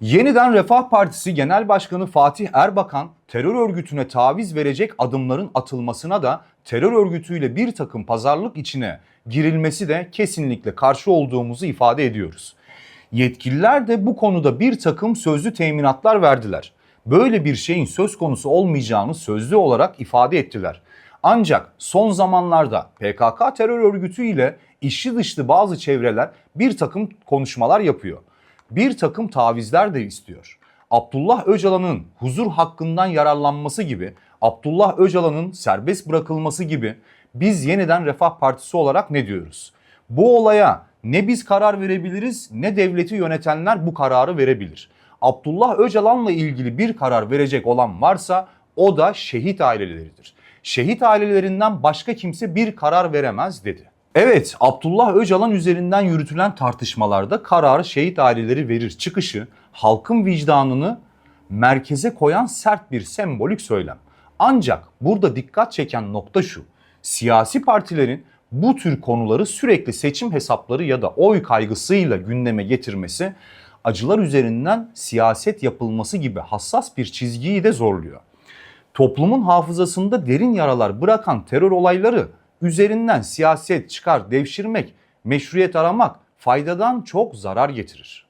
Yeniden Refah Partisi Genel Başkanı Fatih Erbakan terör örgütüne taviz verecek adımların atılmasına da terör örgütüyle bir takım pazarlık içine girilmesi de kesinlikle karşı olduğumuzu ifade ediyoruz. Yetkililer de bu konuda bir takım sözlü teminatlar verdiler. Böyle bir şeyin söz konusu olmayacağını sözlü olarak ifade ettiler. Ancak son zamanlarda PKK terör örgütü ile işi dışlı bazı çevreler bir takım konuşmalar yapıyor. Bir takım tavizler de istiyor. Abdullah Öcalan'ın huzur hakkından yararlanması gibi, Abdullah Öcalan'ın serbest bırakılması gibi biz yeniden Refah Partisi olarak ne diyoruz? Bu olaya ne biz karar verebiliriz ne devleti yönetenler bu kararı verebilir. Abdullah Öcalan'la ilgili bir karar verecek olan varsa o da şehit aileleridir. Şehit ailelerinden başka kimse bir karar veremez dedi. Evet Abdullah Öcalan üzerinden yürütülen tartışmalarda kararı şehit aileleri verir çıkışı halkın vicdanını merkeze koyan sert bir sembolik söylem. Ancak burada dikkat çeken nokta şu. Siyasi partilerin bu tür konuları sürekli seçim hesapları ya da oy kaygısıyla gündeme getirmesi acılar üzerinden siyaset yapılması gibi hassas bir çizgiyi de zorluyor. Toplumun hafızasında derin yaralar bırakan terör olayları üzerinden siyaset çıkar devşirmek, meşruiyet aramak faydadan çok zarar getirir.